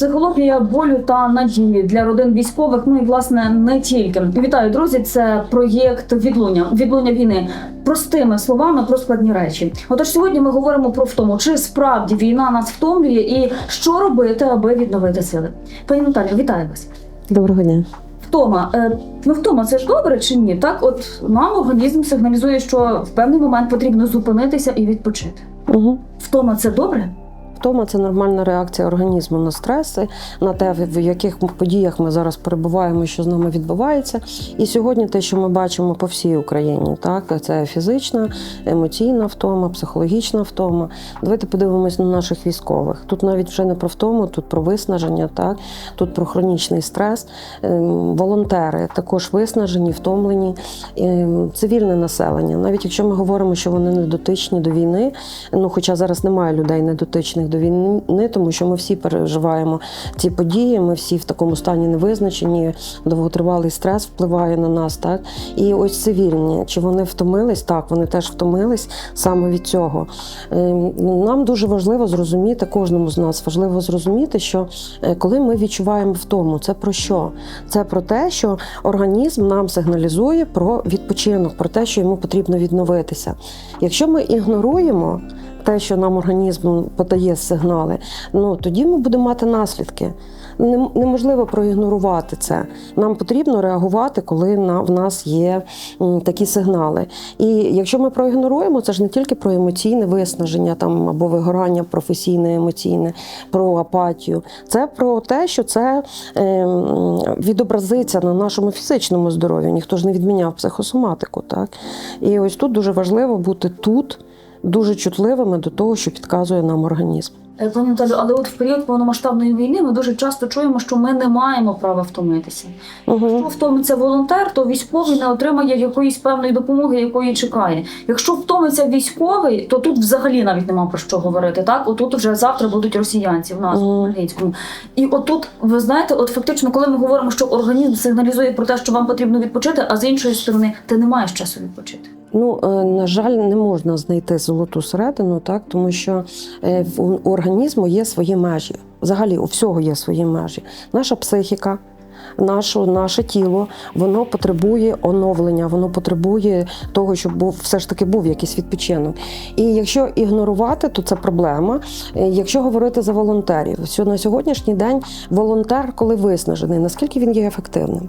Психологія болю та надії для родин військових. Ну і власне не тільки вітаю, друзі. Це проєкт відлуння відлуння війни. Простими словами про складні речі. Отож, сьогодні ми говоримо про втому, чи справді війна нас втомлює, і що робити, аби відновити сили. Пані Наталю, вітаю вас. Доброго дня. Втома, е, ну втома, це ж добре чи ні? Так, от нам організм сигналізує, що в певний момент потрібно зупинитися і відпочити. Угу. Втома це добре? Втома це нормальна реакція організму на стреси, на те, в яких подіях ми зараз перебуваємо, що з нами відбувається. І сьогодні те, що ми бачимо по всій Україні, так це фізична, емоційна втома, психологічна втома. Давайте подивимось на наших військових. Тут навіть вже не про втому, тут про виснаження, так тут про хронічний стрес. Ем, Волонтери також виснажені, втомлені, Ем, цивільне населення. Навіть якщо ми говоримо, що вони не дотичні до війни, ну хоча зараз немає людей недотичних до війни, тому що ми всі переживаємо ці події. Ми всі в такому стані невизначені, довготривалий стрес впливає на нас. Так і ось цивільні, чи вони втомились? Так, вони теж втомились саме від цього. Ем, Нам дуже важливо зрозуміти, кожному з нас важливо зрозуміти, що е, коли ми відчуваємо втому, це про що? Це про те, що організм нам сигналізує про відпочинок, про те, що йому потрібно відновитися. Якщо ми ігноруємо те, що нам організм подає сигнали, ну тоді ми будемо мати наслідки. Неможливо проігнорувати це. Нам потрібно реагувати, коли на, в нас є такі сигнали. І якщо ми проігноруємо, це ж не тільки про емоційне виснаження там або вигорання професійне, емоційне, про апатію. Це про те, що це е, відобразиться на нашому фізичному здоров'ї. Ніхто ж не відміняв психосоматику. Так? І ось тут дуже важливо бути тут. Дуже чутливими до того, що підказує нам організм. Е, Пані Наталю, але от в період повномасштабної війни ми дуже часто чуємо, що ми не маємо права втомитися. Угу. Якщо втомиться волонтер, то військовий не отримає якоїсь певної допомоги, якої чекає. Якщо втомиться військовий, то тут взагалі навіть нема про що говорити. Так, отут вже завтра будуть росіянці в нас Мгм. у Хмельницькому. І отут, ви знаєте, от фактично, коли ми говоримо, що організм сигналізує про те, що вам потрібно відпочити, а з іншої сторони, ти не маєш часу відпочити. Ну, е, на жаль, не можна знайти золоту середину, так тому що е, у організму є свої межі. Взагалі, у всього є свої межі. Наша психіка. Наше, наше тіло воно потребує оновлення, воно потребує того, щоб був все ж таки був якийсь відпочинок. І якщо ігнорувати, то це проблема. Е, Якщо говорити за волонтерів, що на сьогоднішній день волонтер, коли виснажений, наскільки він є ефективним?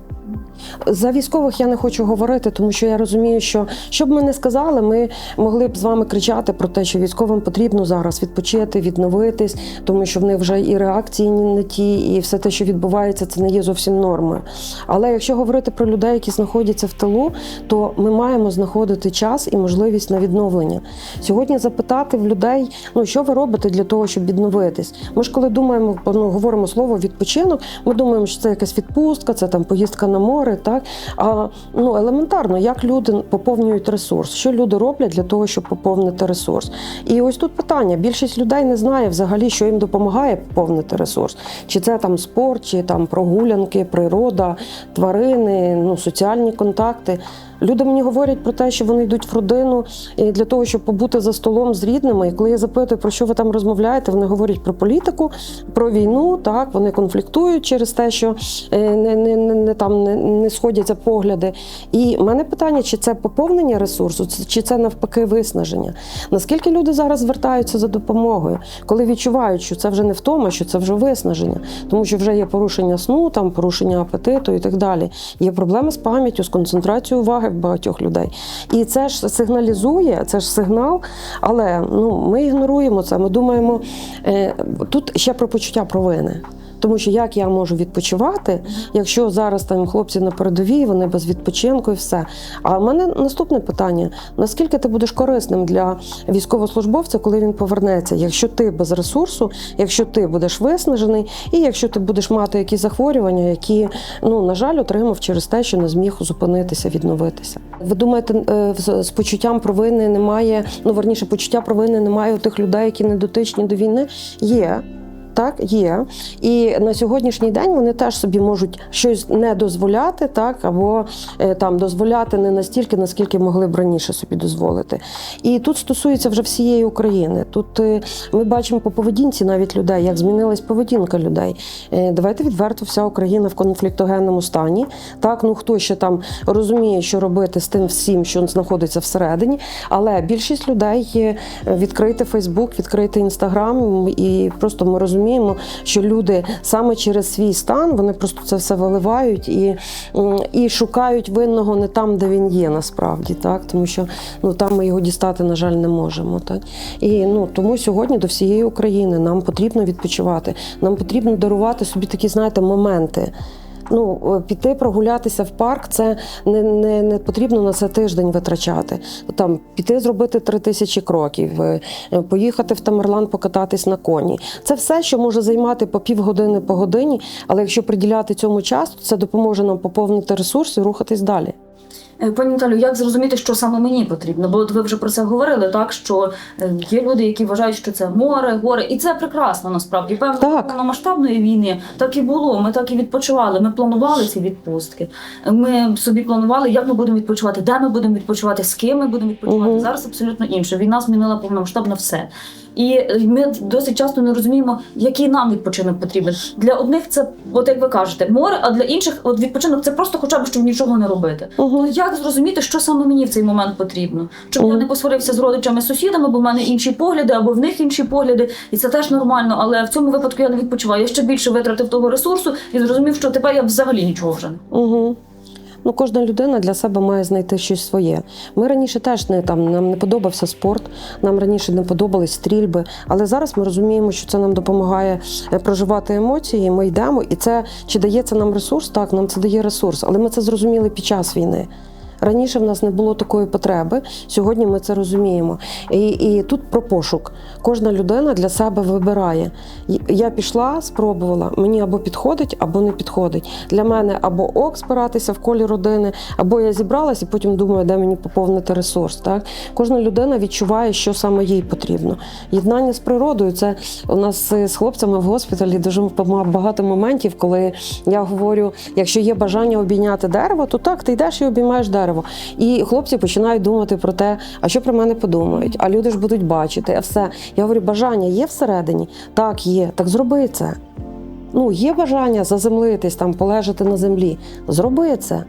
За військових я не хочу говорити, тому що я розумію, що що б ми не сказали, ми могли б з вами кричати про те, що військовим потрібно зараз відпочити, відновитись, тому що в них вже і реакції не ті, і все те, що відбувається, це не є зовсім нормою. Але якщо говорити про людей, які знаходяться в тилу, то ми маємо знаходити час і можливість на відновлення. Сьогодні запитати в людей, ну що ви робите для того, щоб відновитись. Ми ж коли думаємо, ну, говоримо слово відпочинок, ми думаємо, що це якась відпустка, це там поїздка на море, так а ну елементарно, як люди поповнюють ресурс, що люди роблять для того, щоб поповнити ресурс. І ось тут питання: більшість людей не знає взагалі, що їм допомагає поповнити ресурс. Чи це там спорт, чи там прогулянки, природа, тварини, ну соціальні контакти. Люди мені говорять про те, що вони йдуть в родину для того, щоб побути за столом з рідними. І коли я запитую, про що ви там розмовляєте, вони говорять про політику, про війну. Так вони конфліктують через те, що е, не, не, не, не там не, не сходяться погляди. І в мене питання: чи це поповнення ресурсу, чи це навпаки виснаження? Наскільки люди зараз звертаються за допомогою, коли відчувають, що це вже не втома, що це вже виснаження, тому що вже є порушення сну, там порушення апетиту і так далі. Є проблеми з пам'яттю, з концентрацією уваги в багатьох людей. І це ж сигналізує, це ж сигнал, але ну ми ігноруємо це. Ми думаємо, е, тут ще про почуття провини. Тому що як я можу відпочивати, якщо зараз там хлопці на передовій, вони без відпочинку і все. А в мене наступне питання: наскільки ти будеш корисним для військовослужбовця, коли він повернеться? Якщо ти без ресурсу, якщо ти будеш виснажений, і якщо ти будеш мати якісь захворювання, які ну на жаль отримав через те, що не зміг зупинитися, відновитися. Ви думаєте, е, з- з почуттям провини немає? Ну верніше, почуття провини немає у тих людей, які не дотичні до війни? Є. Так, є. І на сьогоднішній день вони теж собі можуть щось не дозволяти, так, або е, там дозволяти не настільки, наскільки могли б раніше собі дозволити. І тут стосується вже всієї України. Тут е, ми бачимо по поведінці навіть людей, як змінилась поведінка людей. Е, Давайте відверто, вся Україна в конфліктогенному стані. Так, ну хто ще там розуміє, що робити з тим всім, що знаходиться всередині. Але більшість людей відкрити Фейсбук, відкрити Інстаграм, і просто ми розуміємо, що люди саме через свій стан вони просто це все виливають і, і шукають винного не там, де він є, насправді, так тому що ну там ми його дістати, на жаль, не можемо. Так і ну тому сьогодні до всієї України нам потрібно відпочивати. Нам потрібно дарувати собі такі, знаєте, моменти. Ну, е, піти прогулятися в парк, це не, не, не потрібно на це тиждень витрачати. Там піти зробити три тисячі кроків, е, е, поїхати в Тамерлан покататись на коні. Це все, що може займати по півгодини, по годині. Але якщо приділяти цьому час, це допоможе нам поповнити ресурси і рухатись далі. Е, Пані Наталю, як зрозуміти, що саме мені потрібно? Бо от ви вже про це говорили, так що е, є люди, які вважають, що це море, гори, і це прекрасно насправді. Певно, Так. повномасштабної війни так і було. Ми так і відпочивали. Ми планували ці відпустки. Ми собі планували, як ми будемо відпочивати, де ми будемо відпочивати, з ким ми будемо відпочивати. Мгм. Зараз абсолютно інше. Війна змінила повномасштабно все. І е, ми досить часто не розуміємо, який нам відпочинок потрібен. Для одних це, от як ви кажете, море, а для інших от відпочинок це просто хоча б щоб нічого не робити. Угу. Як зрозуміти, що саме мені в цей момент потрібно? Щоб я не посварився з родичами, сусідами, бо в мене інші погляди, або в них інші погляди, і це теж нормально. Але в цьому випадку я не відпочиваю. Я ще більше витратив того ресурсу і зрозумів, що тепер я взагалі нічого вже не. Угу. Ну, кожна людина для себе має знайти щось своє. Ми раніше теж не там нам не подобався спорт, нам раніше не подобались стрільби, але зараз ми розуміємо, що це нам допомагає е, проживати емоції. Ми йдемо, і це чи дає це нам ресурс? Так, нам це дає ресурс, але ми це зрозуміли під час війни. Раніше в нас не було такої потреби. Сьогодні ми це розуміємо. І, і тут про пошук. Кожна людина для себе вибирає. Я пішла, спробувала. Мені або підходить, або не підходить. Для мене або ок збиратися в колі родини, або я зібралась і потім думаю, де мені поповнити ресурс. Так кожна людина відчуває, що саме їй потрібно. Єднання з природою це у нас з хлопцями в госпіталі дуже багато моментів, коли я говорю, якщо є бажання обійняти дерево, то так, ти йдеш і обіймаєш дерево. І хлопці починають думати про те, а що про мене подумають, а люди ж будуть бачити, а все. Я говорю, бажання є всередині? Так, є. Так зроби це. Ну, є бажання заземлитись, там, полежати на землі. Зроби це.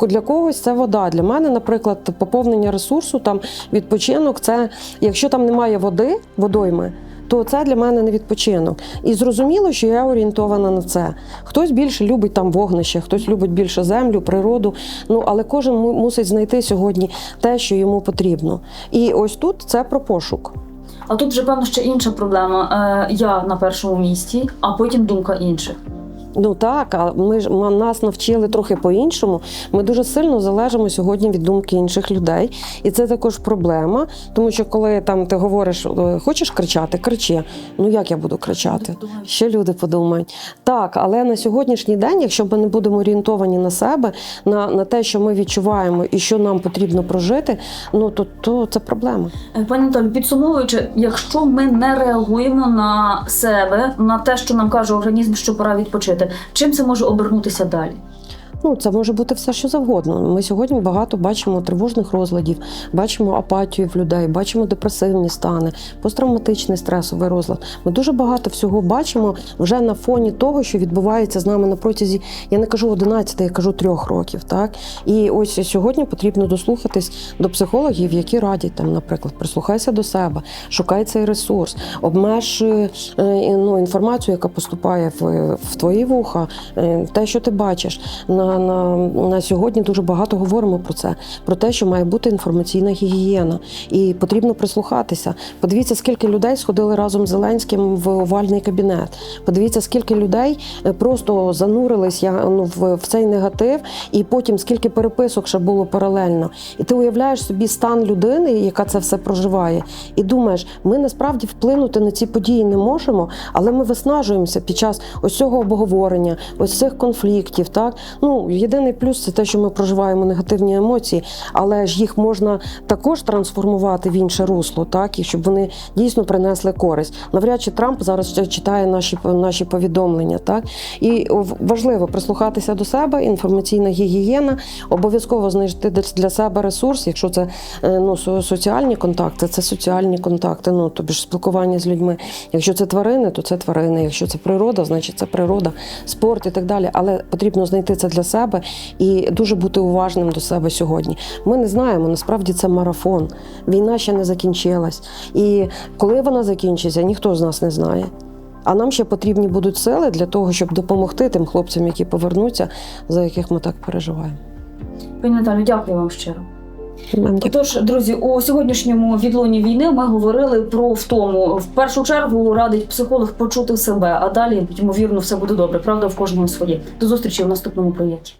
Для когось це вода. Для мене, наприклад, поповнення ресурсу, там відпочинок, це якщо там немає води, водойми, то це для мене не відпочинок. І зрозуміло, що я орієнтована на це. Хтось більше любить там вогнище, хтось любить більше землю, природу. Ну але кожен мусить знайти сьогодні те, що йому потрібно. І ось тут це про пошук. А тут вже певно ще інша проблема. Е, я на першому місці, а потім думка інших. Ну так, а ми ж нас навчили трохи по-іншому. Ми дуже сильно залежимо сьогодні від думки інших людей, і це також проблема. Тому що коли там ти говориш, е, хочеш кричати, кричи. Ну як я буду кричати? Що люди подумають? Так, але на сьогоднішній день, якщо ми не будемо орієнтовані на себе, на, на те, що ми відчуваємо і що нам потрібно прожити, ну то, то це проблема. Е, Пані Наталю, підсумовуючи, якщо ми не реагуємо на себе, на те, що нам каже організм, що пора відпочити, чим це може обернутися далі? Ну, це може бути все, що завгодно. Ми сьогодні багато бачимо тривожних розладів, бачимо апатію в людей, бачимо депресивні стани, посттравматичний стресовий розлад. Ми дуже багато всього бачимо вже на фоні того, що відбувається з нами на протязі, я не кажу 11, я кажу трьох років. Так і ось сьогодні потрібно дослухатись до психологів, які радять там, наприклад, прислухайся до себе, шукай цей ресурс, обмеж е, ну, інформацію, яка поступає в, в твої вуха, е, те, що ти бачиш. На, на, на сьогодні дуже багато говоримо про це, про те, що має бути інформаційна гігієна, і потрібно прислухатися. Подивіться, скільки людей сходили разом з Зеленським в овальний кабінет. Подивіться, скільки людей е, просто занурились ну, в, в цей негатив, і потім скільки переписок ще було паралельно. І ти уявляєш собі стан людини, яка це все проживає, і думаєш, ми насправді вплинути на ці події не можемо, але ми виснажуємося під час ось цього обговорення, ось цих конфліктів. Так ну Єдиний плюс це те, що ми проживаємо негативні емоції, але ж їх можна також трансформувати в інше русло, так і щоб вони дійсно принесли користь. Навряд чи Трамп зараз читає наші наші повідомлення, так і важливо прислухатися до себе, інформаційна гігієна, обов'язково знайти для- для себе ресурс, якщо це е, ну соціальні контакти, це соціальні контакти, ну тобі ж спілкування з людьми. Якщо це тварини, то це тварини. Якщо це природа, значить це природа, спорт і так далі. Але потрібно знайти це для себе і дуже бути уважним до себе сьогодні. Ми не знаємо, насправді це марафон. Війна ще не закінчилась. І коли вона закінчиться, ніхто з нас не знає. А нам ще потрібні будуть сили для того, щоб допомогти тим хлопцям, які повернуться, за яких ми так переживаємо. Пані Наталю, дякую вам щиро. Тож, друзі, у сьогоднішньому відлоні війни ми говорили про втому. В першу чергу радить психолог почути себе, а далі, ймовірно, все буде добре. Правда, в кожного своє. До зустрічі в наступному проєкті.